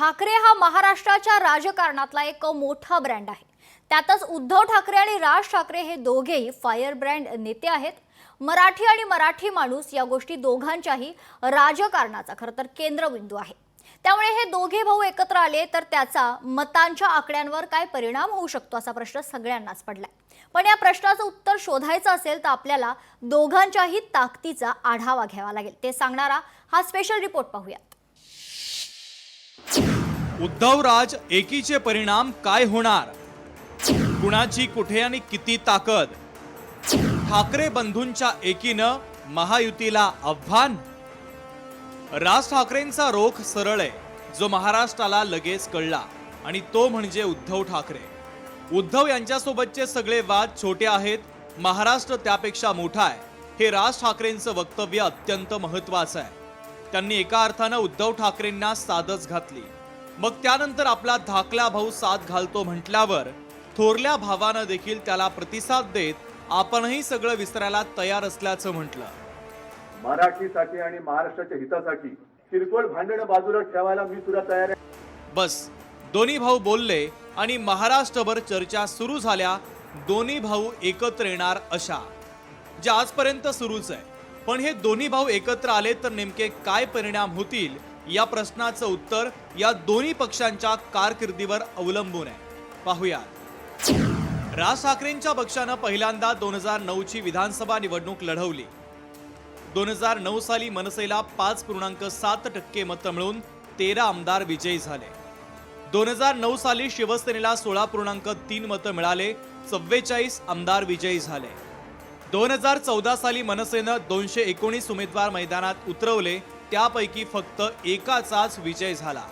ठाकरे हा महाराष्ट्राच्या राजकारणातला एक मोठा ब्रँड आहे. त्यातच उद्धव ठाकरे आणि राज ठाकरे हे दोघेही फायर ब्रँड नेते आहेत. मराठी आणि मराठी माणूस या गोष्टी दोघांच्याही राजकारणाचा खरं तर केंद्रबिंदू आहे. त्यामुळे हे दोघे भाऊ एकत्र आले तर त्याचा मतांच्या आकड्यांवर काय परिणाम होऊ शकतो असा प्रश्न सगळ्यांनाच पडलाय. पण या प्रश्नाचं उत्तर शोधायचं असेल तर आपल्याला दोघांच्याही ताकदीचा आढावा घ्यावा लागेल. ते सांगणारा हा स्पेशल रिपोर्ट पाहूयात. उद्धव राज एकीचे परिणाम काय होणार? कुणाची कुठे आणि किती ताकद? ठाकरे बंधूंच्या एकीनं महायुतीला आव्हान? राज ठाकरेंचा रोख सरळ आहे जो महाराष्ट्राला लगेच कळला आणि तो म्हणजे उद्धव ठाकरे. उद्धव यांच्यासोबतचे सगळे वाद छोटे आहेत महाराष्ट्र त्यापेक्षा मोठा आहे हे राज ठाकरेंचं वक्तव्य अत्यंत महत्वाचं आहे. त्यांनी एका अर्थानं उद्धव ठाकरेंना सादच घातली. मग त्यानंतर आपला धाकला भाऊ साथ घालतो म्हटल्यावर थोरल्या भावानं देखील त्याला प्रतिसाद देत आपणही सगळं विसरायला तयार असल्याचं म्हटलं. मराठीसाठी आणि महाराष्ट्राच्या हितासाठी किरकोळ भांडणं बाजूला ठेवायला मी सुद्धा तयार आहे. बस. दोन्ही भाऊ बोलले आणि महाराष्ट्रभर चर्चा सुरू झाल्या. दोन्ही भाऊ एकत्र येणार अशा. जे आजपर्यंत सुरूच आहे. पण हे दोन्ही भाऊ एकत्र आले तर नेमके काय परिणाम होतील? या प्रश्नाचं उत्तर या दोन्ही पक्षांच्या कारकिर्दीवर अवलंबून आहे. पाहूया राज ठाकरेंच्या पक्षानं पहिल्यांदा दोन हजार नऊची विधानसभा निवडणूक लढवली. दोन हजार नऊ साली मनसेला पाच पूर्णांक सात टक्के मतं मिळून तेरा आमदार विजयी झाले. दोन हजार नऊ साली शिवसेनेला सोळा पूर्णांक तीन मतं मिळाले चव्वेचाळीस आमदार विजयी झाले. दोन हजार चौदा साली मनसेनं दोनशे एकोणीस उमेदवार मैदानात उतरवले त्यापैकी फक्त एकाचाच विजय झाला.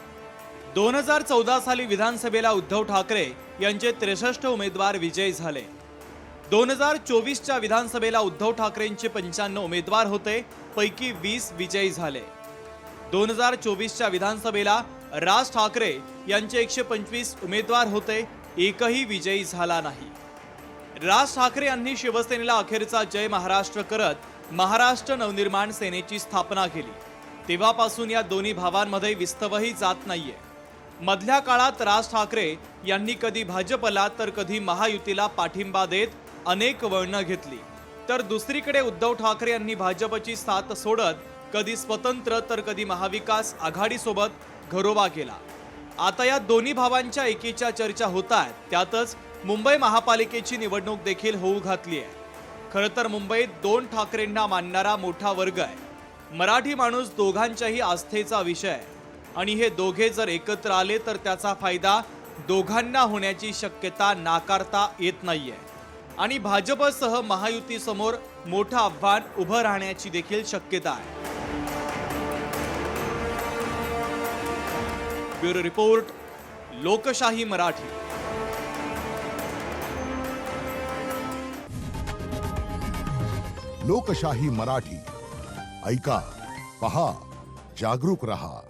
दोन हजार चौदा साली विधानसभेला उद्धव ठाकरे यांचे त्रेसष्ट उमेदवार विजयी झाले. दोन हजार चोवीसच्या विधानसभेला उद्धव ठाकरेंचे पंच्याण्णव उमेदवार होते पैकी वीस विजयी झाले. दोन हजार चोवीसच्या विधानसभेला राज ठाकरे यांचे एकशे पंचवीस उमेदवार होते एकही विजयी झाला नाही. राज ठाकरे यांनी शिवसेनेला अखेरचा जय महाराष्ट्र करत महाराष्ट्र नवनिर्माण सेनेची स्थापना केली. तेव्हापासून या दोन्ही भावांमध्ये विस्तवही जात नाहीये. मधल्या काळात राज ठाकरे यांनी कधी भाजपला तर कधी महायुतीला पाठिंबा देत अनेक वळणं घेतली. तर दुसरीकडे उद्धव ठाकरे यांनी भाजपची साथ सोडत कधी स्वतंत्र तर कधी महाविकास आघाडीसोबत घरोबा केला. आता या दोन्ही भावांच्या एकीच्या चर्चा होत आहेत त्यातच मुंबई महापालिकेची निवडणूक देखील होऊ घातली आहे खरं तर मुंबईत दोन ठाकरेंना मानणारा मोठा वर्ग आहे. मराठी माणूस दोघांच्याही आस्थेचा विषय आणि हे दोघे जर एकत्र आले तर त्याचा फायदा दोघांना होण्याची शक्यता नाकारता येत नाहीये. आणि भाजपसह महायुतीसमोर मोठं आव्हान उभं राहण्याची देखील शक्यता आहे. ब्युरो रिपोर्ट लोकशाही मराठी. लोकशाही मराठी. ऐका पहा जागरूक रहा.